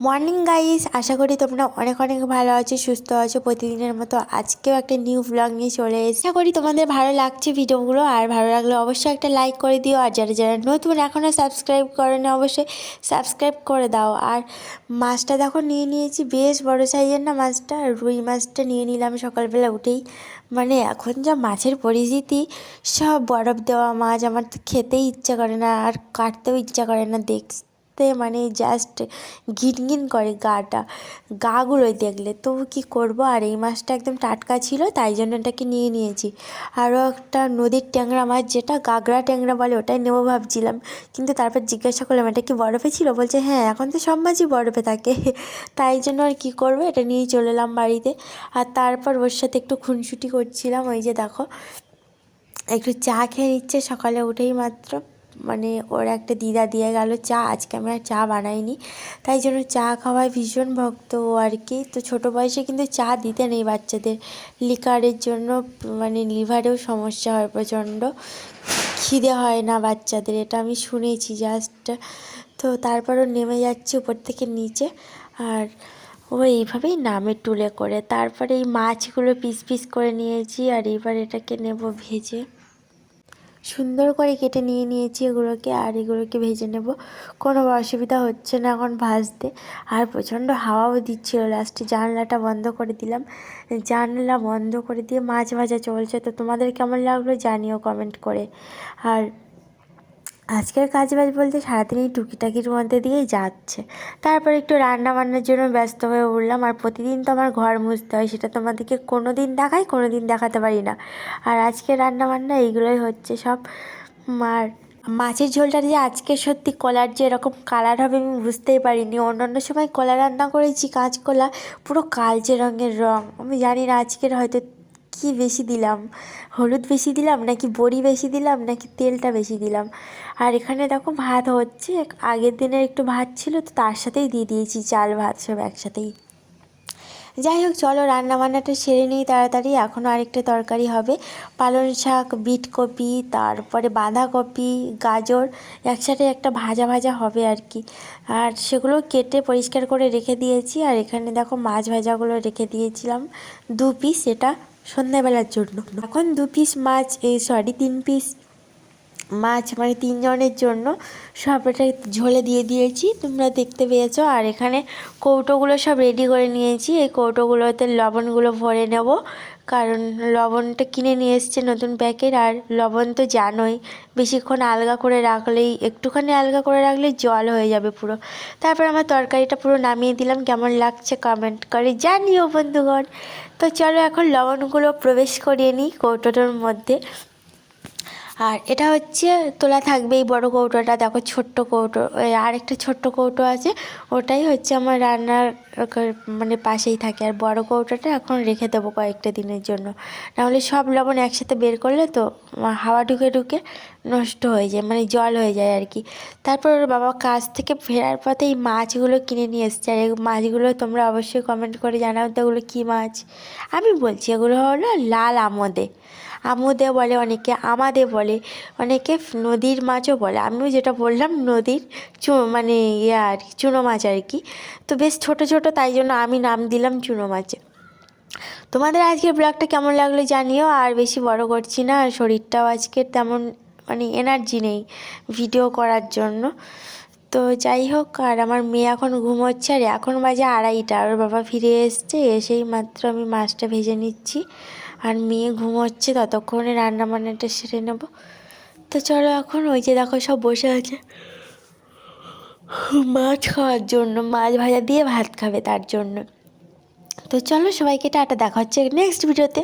Morning guys আশা করি তোমরা অনেক অনেক ভালো আছো, সুস্থ আছো। প্রতিদিনের মতো আজকেও একটা নিউ ব্লগ নিয়ে চলে এসে আশা করি তোমাদের ভালো লাগছে ভিডিওগুলো। আর ভালো লাগলে অবশ্যই একটা লাইক করে দিও। আর যারা যারা নতুন এখনও সাবস্ক্রাইব করেনি, অবশ্যই সাবস্ক্রাইব করে দাও। আর মাছটা দেখো, নিয়ে নিয়েছি বেশ বড় সাইজের না মাছটা। রুই মাছটা নিয়ে নিলাম সকালবেলা উঠেই। মানে এখন যা মাছের পরিস্থিতি, সব বরফ দেওয়া মাছ। আমার তো খেতেই ইচ্ছা করে না, আর কাটতেও ইচ্ছা করে না দেখতে মানে জাস্ট ঘিনঘিন করে গাটা গাগুলোই দেখলে। তবু কী করব? আর এই মাছটা একদম টাটকা ছিল, তাই জন্য এটাকে নিয়ে নিয়েছি। আরও একটা নদীর ট্যাংরা মাছ, যেটা গাগরা ট্যাংরা বলে, ওটাই নেব ভাবছিলাম। কিন্তু তারপর জিজ্ঞাসা করলাম, এটা কি বরফে ছিল? বলছে হ্যাঁ এখন তো সব মাছই বরফে থাকে। তাই জন্য আর কী করব? এটা নিয়ে চলে এলাম বাড়িতে। আর তারপর ওর সাথে একটু খুনসুটি করছিলাম, ওই যে দেখো, একটু চা খেয়ে নিচ্ছে, সকালে উঠেই মাত্র। মানে ওর একটা দিদা দিয়ে গেল চা, আজকে আমি আর চা বানাইনি। তাই জন্য চা খাওয়ায় ভীষণ ভক্ত ও আর কি। তো ছোটো বয়সে কিন্তু চা দিতে নেই বাচ্চাদের। লিকারের জন্য মানে লিভারেও সমস্যা হয় প্রচণ্ড। খিদে হয় না বাচ্চাদের, এটা আমি শুনেছি জাস্ট তো তারপরও নেমে যাচ্ছে উপর থেকে নিচে। আর ও এইভাবেই নামে টুলে করে। তারপরে এই মাছগুলো পিস পিস করে নিয়েছি আর এবার এটাকে নেব ভেজে। সুন্দর করে কেটে নিয়ে নিয়েছি এগুলোকে, আর এগুলোকে ভেজে নেব। কোনো অসুবিধা হচ্ছে না এখন ভাজতে। আর প্রচণ্ড হাওয়াও দিচ্ছিল। লাস্টে জানলাটা বন্ধ করে দিলাম। জানলা বন্ধ করে দিয়ে মাছ ভাজা চলছে। তো তোমাদের কেমন লাগল জানিও কমেন্ট করে। আর আজকের কাজ বাজ বলতে সারাদিন এই টুকিটাকির মধ্যে দিয়েই যাচ্ছে। তারপর একটু রান্না বান্নার জন্য ব্যস্ত হয়ে উঠলাম, আর প্রতিদিন তো আমার ঘর মুছতে হয়, সেটা তোমাদেরকে কোনো দিন দেখাই কোনো দিন দেখাতে পারি না। আর আজকে রান্না বান্না এইগুলোই হচ্ছে সব। আর মাছের ঝোলটা যে আজকে সত্যি কলার যে এরকম কালার হবে আমি বুঝতেই পারিনি। অন্যান্য সময় কলা রান্না করেছি, কাঁচকলা, পুরো কালচে রঙের রঙ আমি জানি না আজকের হয়তো কি বেশি দিলাম? হলুদ বেশি দিলাম নাকি বড়ি বেশি দিলাম নাকি তেলটা বেশি দিলাম? আর এখানে দেখো ভাত হচ্ছে, আগের দিনের একটু ভাত ছিল, তো তার সাথেই দিয়ে দিয়েছি চাল ভাত সব একসাথেই। যাই হোক, চলো রান্না বান্নাটা সেরে নিই তাড়াতাড়ি। এখনও আরেকটা তরকারি হবে, পালং শাক, বিট কপি, তারপরে বাঁধাকপি, গাজর, একসাথে একটা ভাজা ভাজা হবে আর কি। আর সেগুলো কেটে পরিষ্কার করে রেখে দিয়েছি, আর এখানে দেখো মাছ ভাজাগুলো রেখে দিয়েছিলাম। দু পিস এটা সন্ধ্যাবেলার জন্য। এখন দু পিস মাছ এই সরি তিন পিস মাছ মানে তিনজনের জন্য সবটা ঝোলে দিয়ে দিয়েছি, তোমরা দেখতে পেয়েছ। আর এখানে কৌটোগুলো সব রেডি করে নিয়েছি। এই কৌটোগুলোতে লবণগুলো ভরে নেব। কারণ লবণটা কিনে নিয়ে এসছে নতুন প্যাকেট আর লবণ তো জানোই, বেশিক্ষণ আলগা করে রাখলেই, একটুখানি আলগা করে রাখলেই জল হয়ে যাবে পুরো। তারপর আমার তরকারিটা পুরো নামিয়ে দিলাম, কেমন লাগছে কমেন্ট করে জানিও বন্ধুগণ। তো চলো এখন লবণগুলো প্রবেশ করিয়ে নিই কৌটোটার মধ্যে। আর এটা হচ্ছে তোলা থাকবে এই বড়ো কৌটোটা। দেখো ছোট্ট কৌটো আরেকটা ছোট্ট কৌটো আছে, ওটাই হচ্ছে আমার রান্নার মানে পাশেই থাকে। আর বড় কৌটোটা এখন রেখে দেবো কয়েকটা দিনের জন্য। নাহলে সব লবণ একসাথে বের করলে তো হাওয়া ঢুকে ঢুকে নষ্ট হয়ে যায় মানে জল হয়ে যায় আর কি। তারপর ওর বাবা কাজ থেকে ফেরার পথে এই মাছগুলো কিনে নিয়ে এসছে। আর এই মাছগুলো তোমরা অবশ্যই কমেন্ট করে জানাও তো ওগুলো কী মাছ? আমি বলছি, এগুলো হলো লাল আমদে। আমুদে বলে, অনেকে আমাদে বলে, অনেকে নদীর মাছও বলে। আমিও যেটা বললাম, নদীর চু মানে ইয়ে আর কি, চুনো মাছ আর কি। তো বেশ ছোটো ছোটো, তাই জন্য আমি নাম দিলাম চুনো মাছে। তোমাদের আজকের ব্লগটা কেমন লাগল জানিও, আর বেশি বড় করছি না শরীরটাও আজকে তেমন মানে এনার্জি নেই ভিডিও করার জন্য। তো যাই হোক, আর আমার মেয়ে এখন ঘুমোচ্ছে আর এখন বাজে আড়াইটা। আর বাবা ফিরে এসছে, এসেই মাত্র আমি মাছটা ভেজে নিচ্ছি। আর মেয়ে ঘুমোচ্ছে ততক্ষণে রান্না বান্নাটা সেরে নেব। তো চলো এখন ওই যে দেখো সব বসে আছে। মাছ খাওয়ার জন্য, মাছ ভাজা দিয়ে ভাত খাবে তার জন্য। তো চলো সবাইকে টাটা, দেখা হচ্ছে নেক্সট ভিডিওতে